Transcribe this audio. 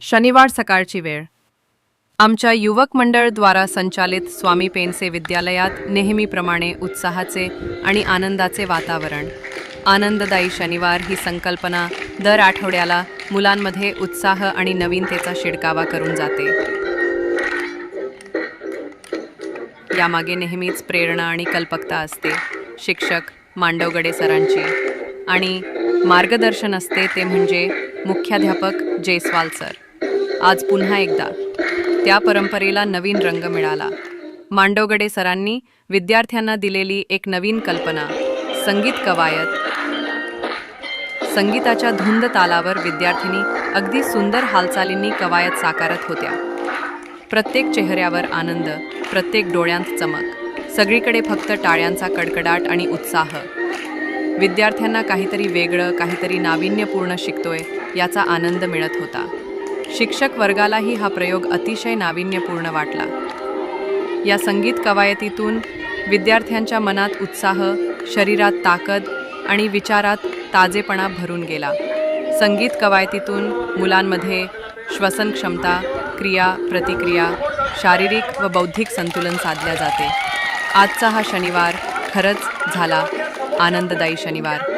शनिवार सकाळची वेळ. आमच्या युवक मंडळद्वारा संचालित स्वामी पेनसे विद्यालयात नेहमीप्रमाणे उत्साहाचे आणि आनंदाचे वातावरण. आनंददायी शनिवार ही संकल्पना दर आठवड्याला मुलांमध्ये उत्साह आणि नवीनतेचा शिडकावा करून जाते. यामागे नेहमीच प्रेरणा आणि कल्पकता असते शिक्षक मांडवगडे सरांची. आणि मार्गदर्शन असते ते म्हणजे मुख्याध्यापक जयस्वाल सर. आज पुन्हा एकदा. त्या परंपरेला नवीन रंग मिळाला. मांडवगडे सरांनी विद्यार्थ्यांना दिलेली एक नवीन कल्पना संगीत कवायत. संगीताच्या धुंद तालावर विद्यार्थिनी अगदी सुंदर हालचालींनी कवायत साकारत होत्या. प्रत्येक चेहऱ्यावर आनंद प्रत्येक डोळ्यांत चमक सगळीकडे फक्त टाळ्यांचा कडकडाट आणि उत्साह. विद्यार्थ्यांना काहीतरी वेगळं काहीतरी नाविन्यपूर्ण शिकतोय याचा आनंद मिळत होता. शिक्षक वर्गालाही हा प्रयोग अतिशय नाविन्यपूर्ण वाटला. या संगीत कवायतीतून विद्यार्थ्यांच्या मनात उत्साह शरीरात ताकद आणि विचारात ताजेपणा भरून गेला. संगीत कवायतीतून मुलांमध्ये श्वसन क्षमता क्रिया प्रतिक्रिया शारीरिक व बौद्धिक संतुलन साधल्या जाते. आजचा हा शनिवार खरंच झाला आनंददायी शनिवार.